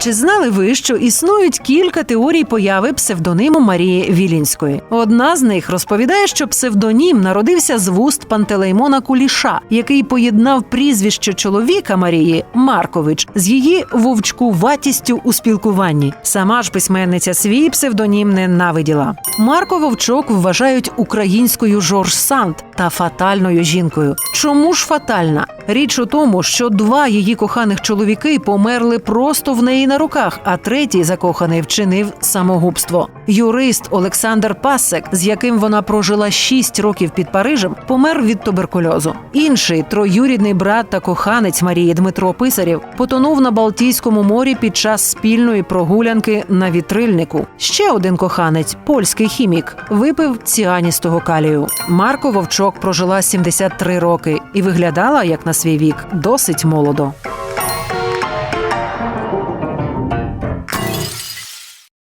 чи знали ви, що існують кілька теорій появи псевдониму Марії Вілінської? Одна з них розповідає, що псевдонім народився з вуст Пантелеймона Куліша, який поєднав прізвище чоловіка Марії Маркович з її вовчкуватістю у спілкуванні. Сама ж письменниця свій псевдонім ненавиділа. Марко Вовчок вважають українською Жорж Санд та фатальною жінкою. Чому ж фатальна? Річ у тому, що два її коханих чоловіки померли просто в неї на руках, а третій закоханий вчинив самогубство. Юрист Олександр Пасек, з яким вона прожила шість років під Парижем, помер від туберкульозу. Інший троюрідний брат та коханець Марії Дмитро Писарів потонув на Балтійському морі під час спільної прогулянки на вітрильнику. Ще один коханець, польський хімік, випив ціаністого калію. Марко Вовчок прожила 73 роки і виглядала як на свій вік досить молодо.